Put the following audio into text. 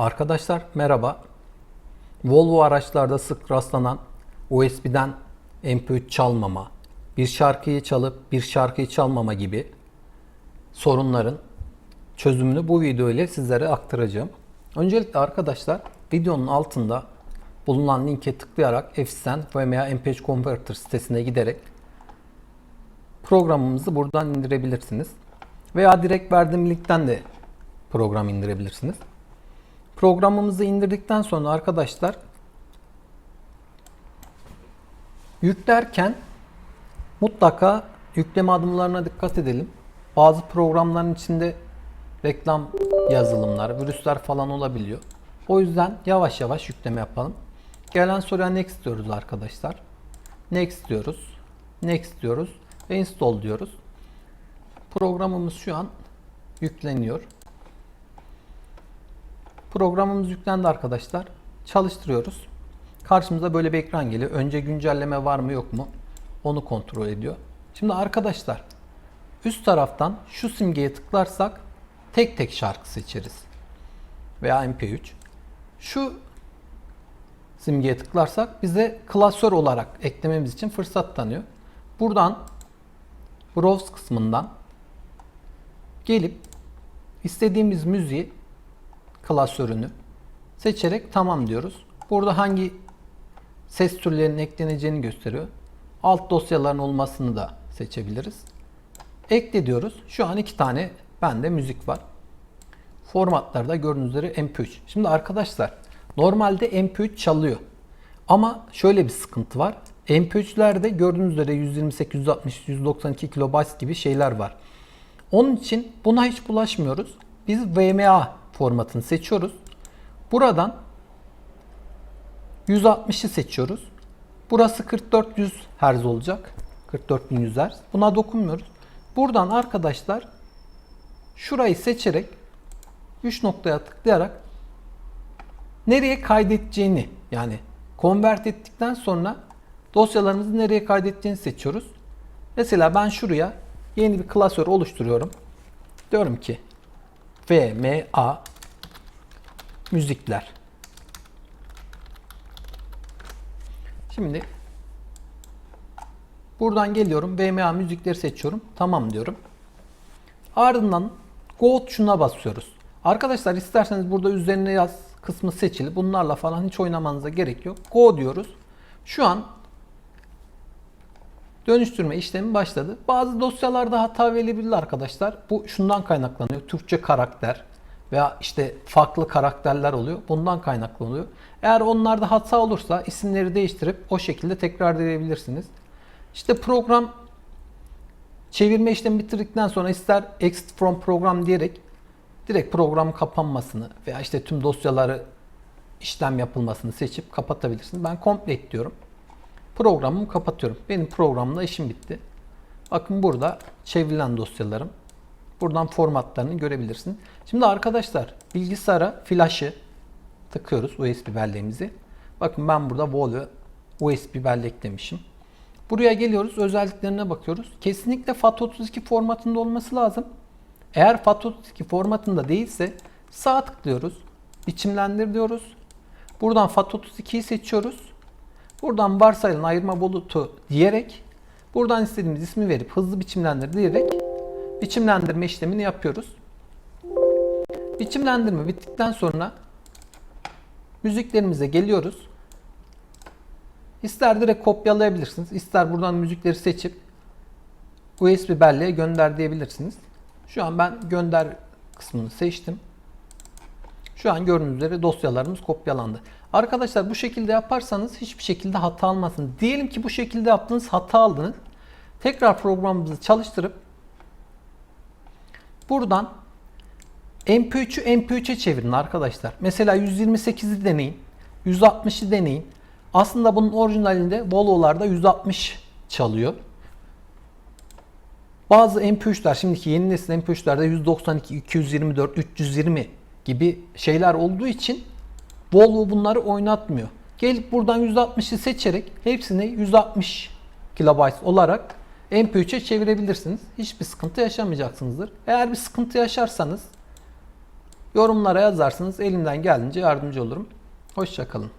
Arkadaşlar merhaba. Volvo araçlarda sık rastlanan USB'den MP3 çalmama, bir şarkıyı çalıp bir şarkıyı çalmama gibi sorunların çözümünü bu video ile sizlere aktaracağım. Öncelikle arkadaşlar videonun altında bulunan linke tıklayarak FSN veya MP3 Converter sitesine giderek programımızı buradan indirebilirsiniz. Veya direkt verdiğim linkten de program indirebilirsiniz. Programımızı indirdikten sonra arkadaşlar yüklerken mutlaka yükleme adımlarına dikkat edelim. Bazı programların içinde reklam yazılımlar, virüsler falan olabiliyor. O yüzden yavaş yavaş yükleme yapalım. Gelen soruya next diyoruz arkadaşlar. Next diyoruz. Next diyoruz ve install diyoruz. Programımız şu an yükleniyor. Programımız yüklendi arkadaşlar. Çalıştırıyoruz. Karşımıza böyle bir ekran geliyor. Önce güncelleme var mı yok mu? Onu kontrol ediyor. Şimdi arkadaşlar üst taraftan şu simgeye tıklarsak tek tek şarkı seçeriz. Veya MP3. Şu simgeye tıklarsak bize klasör olarak eklememiz için fırsat tanıyor. Buradan Browse kısmından gelip istediğimiz müziği klasörünü seçerek tamam diyoruz. Burada hangi ses türlerinin ekleneceğini gösteriyor. Alt dosyaların olmasını da seçebiliriz. Ekle diyoruz. Şu an iki tane bende müzik var. Formatlarda gördüğünüz üzere MP3. Şimdi arkadaşlar normalde MP3 çalıyor. Ama şöyle bir sıkıntı var. MP3'lerde gördüğünüz üzere 128, 160, 192 kilobayt gibi şeyler var. Onun için buna hiç bulaşmıyoruz. Biz VMA formatını seçiyoruz. Buradan 160'ı seçiyoruz. Burası 4400 Hz olacak. 44100 Hz. Buna dokunmuyoruz. Buradan arkadaşlar şurayı seçerek 3 noktaya tıklayarak nereye kaydedeceğini yani convert ettikten sonra dosyalarımızı nereye kaydedeceğini seçiyoruz. Mesela ben şuraya yeni bir klasör oluşturuyorum. Diyorum ki VMA müzikler. Şimdi buradan geliyorum VMA müzikleri seçiyorum. Tamam diyorum. Ardından Go tuşuna basıyoruz. Arkadaşlar isterseniz burada üzerine yaz kısmı seçili. Bunlarla falan hiç oynamanıza gerek yok. Go diyoruz. Şu an dönüştürme işlemi başladı. Bazı dosyalarda hata verebilir arkadaşlar. Bu şundan kaynaklanıyor. Türkçe karakter veya işte farklı karakterler oluyor. Bundan kaynaklanıyor. Eğer onlarda hata olursa isimleri değiştirip o şekilde tekrar edebilirsiniz. İşte program çevirme işlemi bitirdikten sonra ister exit from program diyerek direkt programın kapanmasını veya işte tüm dosyaları işlem yapılmasını seçip kapatabilirsiniz. Ben complete diyorum. Programımı kapatıyorum. Benim programla işim bitti. Bakın burada çevrilen dosyalarım. Buradan formatlarını görebilirsiniz. Şimdi arkadaşlar bilgisayara flash'ı tıkıyoruz USB belleğimizi. Bakın ben burada Volvo USB bellek demişim. Buraya geliyoruz. Özelliklerine bakıyoruz. Kesinlikle FAT32 formatında olması lazım. Eğer FAT32 formatında değilse sağ tıklıyoruz. Biçimlendir diyoruz. Buradan FAT32'yi seçiyoruz. Buradan varsayılan ayırma bulutu diyerek buradan istediğimiz ismi verip hızlı biçimlendir diyerek biçimlendirme işlemini yapıyoruz. Biçimlendirme bittikten sonra müziklerimize geliyoruz. İster direkt kopyalayabilirsiniz. ister buradan müzikleri seçip USB belleğe gönder diyebilirsiniz. Şu an ben gönder kısmını seçtim. Şu an gördüğünüz üzere dosyalarımız kopyalandı. Arkadaşlar bu şekilde yaparsanız hiçbir şekilde hata almasın. Diyelim ki bu şekilde yaptınız hata aldınız. Tekrar programımızı çalıştırıp buradan MP3'ü MP3'e çevirin arkadaşlar. Mesela 128'i deneyin. 160'ı deneyin. Aslında bunun orijinalinde Volvo'larda 160 çalıyor. Bazı MP3'ler şimdiki yeni nesil MP3'lerde 192, 224, 320 gibi şeyler olduğu için Volvo bunları oynatmıyor. Gelip buradan 160'ı seçerek hepsini 160 kilobayt olarak MP3'e çevirebilirsiniz. Hiçbir sıkıntı yaşamayacaksınızdır. Eğer bir sıkıntı yaşarsanız Yorumlara yazarsınız. Elimden geldiğince yardımcı olurum. Hoşçakalın.